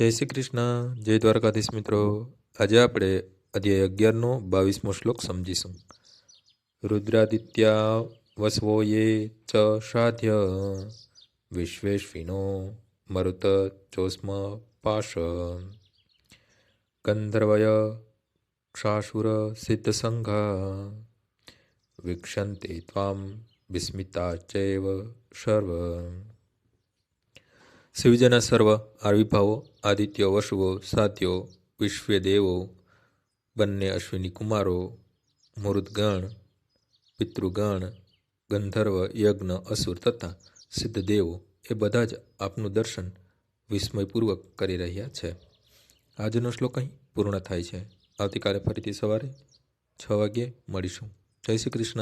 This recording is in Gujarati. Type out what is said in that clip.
જય શ્રી કૃષ્ણ. જય દ્વારકાધીશ મિત્રો. આજે આપણે અધ્યાય અગિયારનો બાવીસમો શ્લોક સમજીશું. રુદ્રાદિત્યા વસવો યે ચ સાધ્ય વિશ્વેશ્વિનો મરુત ચોસ્મ પાશ. ગંધર્વય ક્ષાસુર સિદ્ધસંઘા વિક્ષંતે ત્વામ વિસ્મિતા ચૈવ સર્વ. શિવજના સર્વ આવિર્ભાવો, આદિત્ય વસુઓ, સાત્યો, વિશ્વદેવો, બંને અશ્વિની કુમારો મૃદગણ પિતૃગણ, ગંધર્વ, યજ્ઞ, અસુર તથા સિદ્ધદેવો એ બધા જ આપનું દર્શન વિસ્મયપૂર્વક કરી રહ્યા છે. આજનો શ્લોક અહીં પૂર્ણ થાય છે. આવતીકાલે ફરીથી સવારે છ વાગ્યે મળીશું. જય શ્રી કૃષ્ણ.